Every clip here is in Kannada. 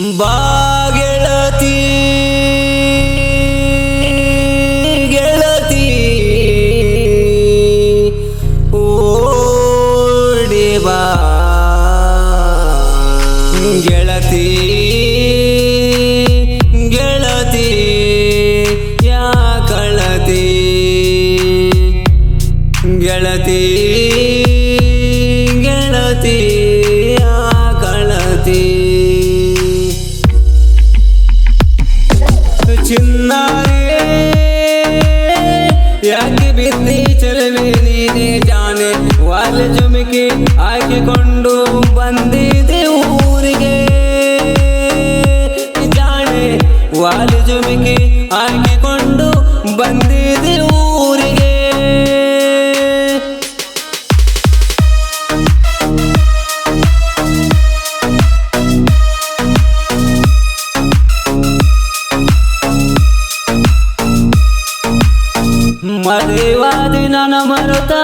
ಬಾಗೆಳತಿ ಗೆಳತಿ ಓಡಿ ಬಾ. ಗೆಳತಿ ಗೆಳತಿ ಯಾ ಕಳತಿ? ಗೆಳತಿ ಗೆಳತಿ ಯಾ ಕಳತಿ? ಚೆಲುವೆ ನೀನೆ ಜಾನೆ ವಾಲ ಜುಮಿಕೆ ಹಾಕಿಕೊಂಡು ಬಂದಿದೆ ನನ್ನ ಮರುತ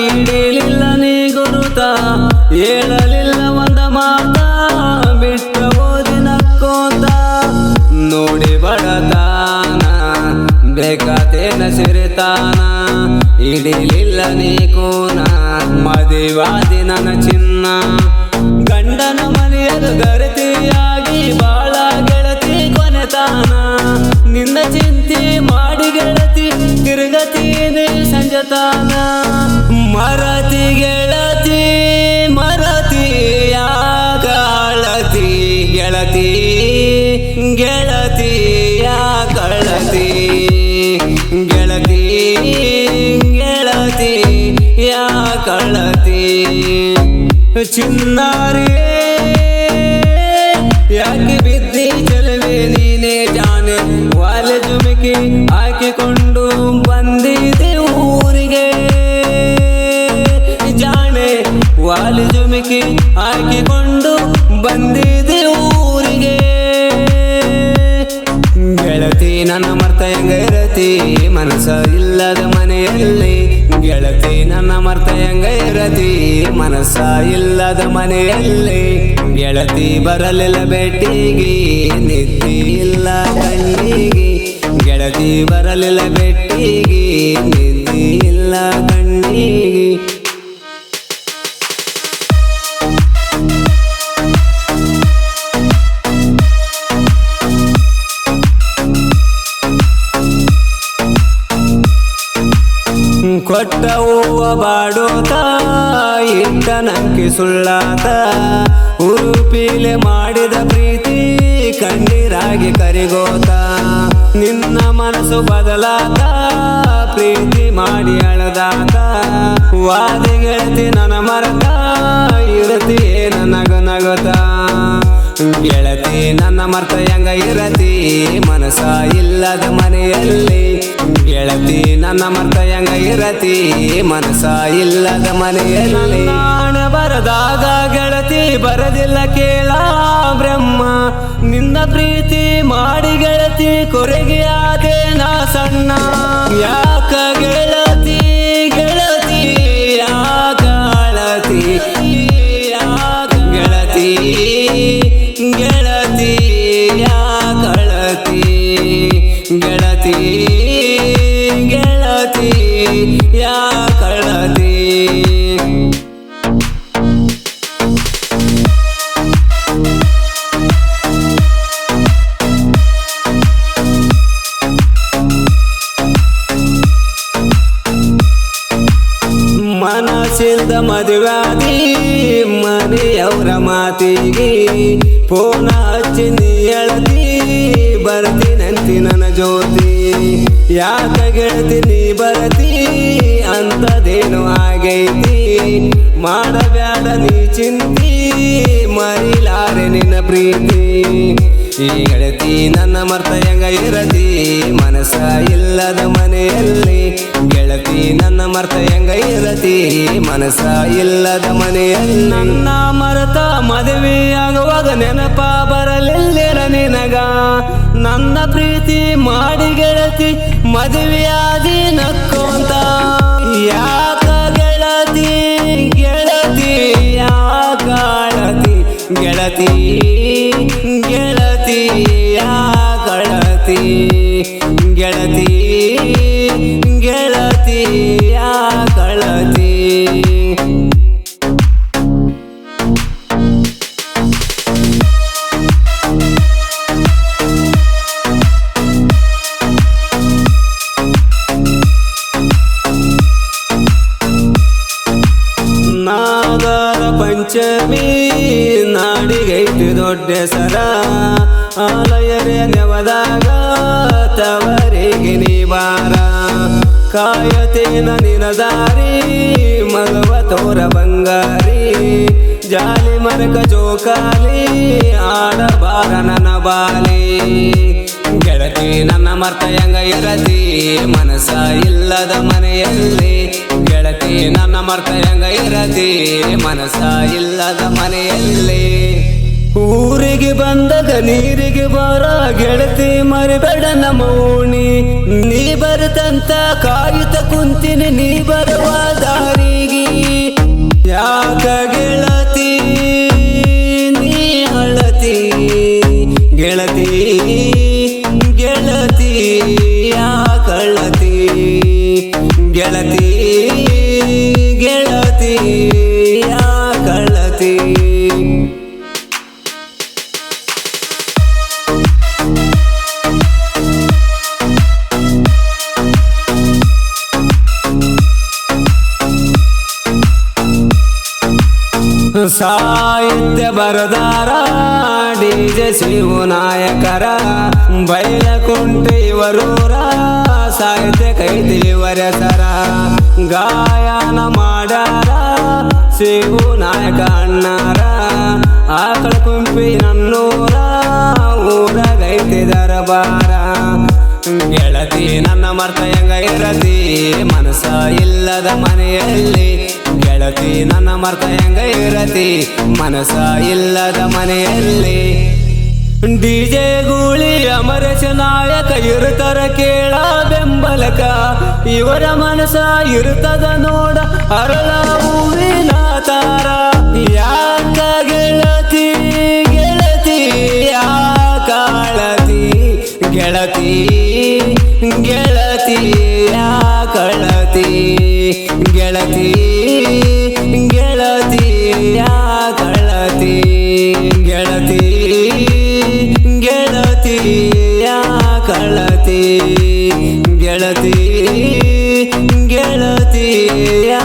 ಇಡೀಲಿಲ್ಲ ನೀ ಗುರುತ, ಹೇಳಲಿಲ್ಲ ಒಂದ ಮಾತ, ಬಿಟ್ಟ ಓದಿನ ಕೋತ. ನೋಡಿ ಬಡತಾನ, ಬೇಕಾತೇನ ಸಿರಿತಾನ ಇಡೀಲಿಲ್ಲ ನೀ ಕೋನ, ಮದಿವಾದಿ ನನ್ನ ಚಿನ್ನ. ಗಂಡನ ಮನೆಯಲ್ಲಿ ಗರತಿಯಾಗಿ ಬಾಳ ಸಂಜತಾನ ಮರತಿ ಗೆಳತಿ ಮರತಿ ಯಾಕಾಳತಿ ಗೆಳತಿ ಗೆಳತಿ ಕಳತಿ ಗೆಳತಿ ಗೆಳತಿ ಯಾಕಳತಿ. ಚಿನ್ನಾರೇ ನನ್ನ ಮರ್ತ ಹೆಂಗೈರತಿ ಮನಸ್ಸ ಇಲ್ಲದ ಮನೆಯಲ್ಲಿ ಗೆಳತಿ ನನ್ನ ಮರ್ತ ಹೆಂಗೈರತಿ ಮನಸ್ಸ ಇಲ್ಲದ ಮನೆಯಲ್ಲಿ ಗೆಳತಿ ಬರಲಿಲ್ಲ ಬೆಟ್ಟಿಗೆ ನಿದ್ದೆ ಇಲ್ಲ ಕಣ್ಣಿಗೆ. ಗೆಳತಿ ಬರಲಿಲ್ಲ ಬೆಟ್ಟಿಗೆ ನಿದ್ದೆ ಇಲ್ಲ ಕೊಟ್ಟ ಹೂವ ಬಾಡೋತ ಇಟ್ಟ ನಂಕಿ ಸುಳ್ಳಾತ. ಉರುಪಿಲೆ ಮಾಡಿದ ಪ್ರೀತಿ ಕಣ್ಣೀರಾಗಿ ಕರಿಗೋತ. ನಿನ್ನ ಮನಸ್ಸು ಬದಲಾತ, ಪ್ರೀತಿ ಮಾಡಿ ಅಳದಾತ. ವಾದಿ ಗೆಳತಿ ನನ್ನ ಮರತ ಇರತಿ ನನಗ ನಗತ. ಗೆಳತಿ ನನ್ನ ಮರ್ತ ಹೆಂಗ ಇರತಿ? ಮನಸ ಇಲ್ಲದ ಮನೆಯಲ್ಲಿ ಗೆಳತಿ, ನನ್ನ ಮರ್ತ ಹೆಂಗ ಇರತಿ? ಮನಸ ಇಲ್ಲದ ಮನೆಯಲ್ಲಿ ನಾಣ ಬರದಾಗ ಗೆಳತಿ ಬರದಿಲ್ಲ ಕೇಳ ಬ್ರಹ್ಮ. ನಿನ್ನ ಪ್ರೀತಿ ಮಾಡಿ ಗೆಳತಿ, ಕೊರೆಗೆ ಆದೆ ನಾ ಸಣ್ಣ. ಯಾಕ ಗೆಳತಿ ಗೆಳತಿ, ಯಾಕ ಅಳತಿ? ಯಾಕ ಗೆಳತಿ ಗೆಳತಿ ಯಾಕಳತಿ ಗೆಳತಿ ಮದುವಾದಿ ಮನೆಯವರ ಮಾತಿಗೆ ಫೋನ ಹಚ್ಚಿ ನೀ ಹೇಳ್ತಿ ಬರ್ತೀನಂತಿ ನನ್ನ ಜ್ಯೋತಿ. ಯಾಕ ಗೆಳತಿ ನೀ ಬರತಿ ಅಂತದೇನು ಆಗೈತಿ. ಮಾಡಬ್ಯಾಡ ನೀ ಚಿಂತಿ, ಮರಿಲಾರೆ ನಿನ್ನ ಪ್ರೀತಿ. ಈ ಗೆಳತಿ ನನ್ನ ಮರ್ತ ಹೆಂಗ ಇರತಿ ಮನಸ ಇಲ್ಲದ ಮನೆಯಲ್ಲಿ ನನ್ನ ಮರ್ತ ಹೆಂಗ ಇರತಿ? ಮನಸ ಇಲ್ಲದ ಮನೆಯ ನನ್ನ ಮರತ ಮದುವೆಯಾಗುವಾಗ ನೆನಪ ಬರಲಿಲ್ಲ ನಿನಗ? ನನ್ನ ಪ್ರೀತಿ ಮಾಡಿ ಗೆಳತಿ ಮದುವೆಯಾದಿ ನಕ್ಕೋಂತ ಯಾಕ ಗೆಳತಿ ಗೆಳತಿ ಯಾಕಾಳತಿ ಗೆಳತಿ ಗೆಳತಿ ಯಾ ಕಳತಿ ಗೆಳತಿ ಗೆಳತಿ ನಾಡಿಗೈತು ದೊಡ್ಡ ಸರ, ಆಲಯರೇ ನೆವದಾಗ, ತವರಿಗೆ ನೀ ಕಾಯತೇನ ನಿನ ದಾರಿ ಮಗವ ತೋರ ಬಂಗಾರಿ. ಜಾಲಿ ಮರಕ ಜೋಕಾಲಿ ಆಡಬಾರ ನನ್ನ ಬಾಲಿ. ಗೆಳತಿ, ನನ್ನ ಮರ್ತ ಹೆಂಗ ಇರತಿ ಮನಸ ಇಲ್ಲದ ಮನೆಯಲ್ಲಿ. ಗೆಳತಿ, ನನ್ನ ಮರ್ತ ಹೆಂಗ ಇರತಿ ಮನಸ ಇಲ್ಲದ ಮನೆಯಲ್ಲಿ. ಊರಿಗೆ ಬಂದಾಗ ನೀರಿಗೆ ಬಾರ ಗೆಳತಿ ಮರಿಬೇಡ ನಮ್ಮ ಓಣಿ. ನೀ ಬರ್ತಂತ ಕಾಯುತ ಕುಂತೀನಿ, ನೀ ಬರುವ ದಾರಿಗೆ. ಯಾಕ ಗೆಳತಿ, ನೀ ಹಳತಿ ಗೆಳತಿ ಗೆಳತಿ ಯಾ ಕಳ್ಳತಿ ಗೆಳತಿ ಗೆಳತಿ. ಸಾಹಿತ್ಯ ಬರದಾರ ಡಿಜೆ ಶಿವು ನಾಯಕರ, ಬೈಲಕುಂಟೆ ಇವರೂರ, ಸಾಹಿತ್ಯ ಕೈದೇವರ ಸರ ಗಾಯನ ಮಾಡಾರ ಶಿವು ನಾಯಕ ಅಣ್ಣಾರ, ಆಕಳ ಕುಂಪಿ ನನ್ನೂರ ಊರ ಗೈತಿ ದರಬಾರ. ಗೆಳತಿ ನನ್ನ ಮರ್ತ ಹೆಂಗ ಇರತಿ ಮನಸ ಇಲ್ಲದ ಮನೆಯಲ್ಲಿ ಗೆಳತಿ ನನ್ನ ಮರ್ತ ಹೆಂಗ ಇರತಿ? ಮನಸ ಇಲ್ಲದ ಮನೆಯಲ್ಲಿ. ಡಿಜೆ ಗೂಳಿ ಅಮರೇಶ ನಾಯಕ ಇರುತ್ತರ ಕೇಳ ಬೆಂಬಲಕ. ಇವರ ಮನಸ ಇರುತ್ತದ ನೋಡ ಅರಳ ಹೂವಿನ ತಾರ. ಯಾಕ ಗೆಳತಿ ಗೆಳತಿ ಯಾಕಳತಿ ಗೆಳತಿ ಗೆಳತಿ, ಯಾ ಕಳತಿ ಗೆಳತಿ ಗೆಳತಿ. ಗೆಳತಿ ಯಾ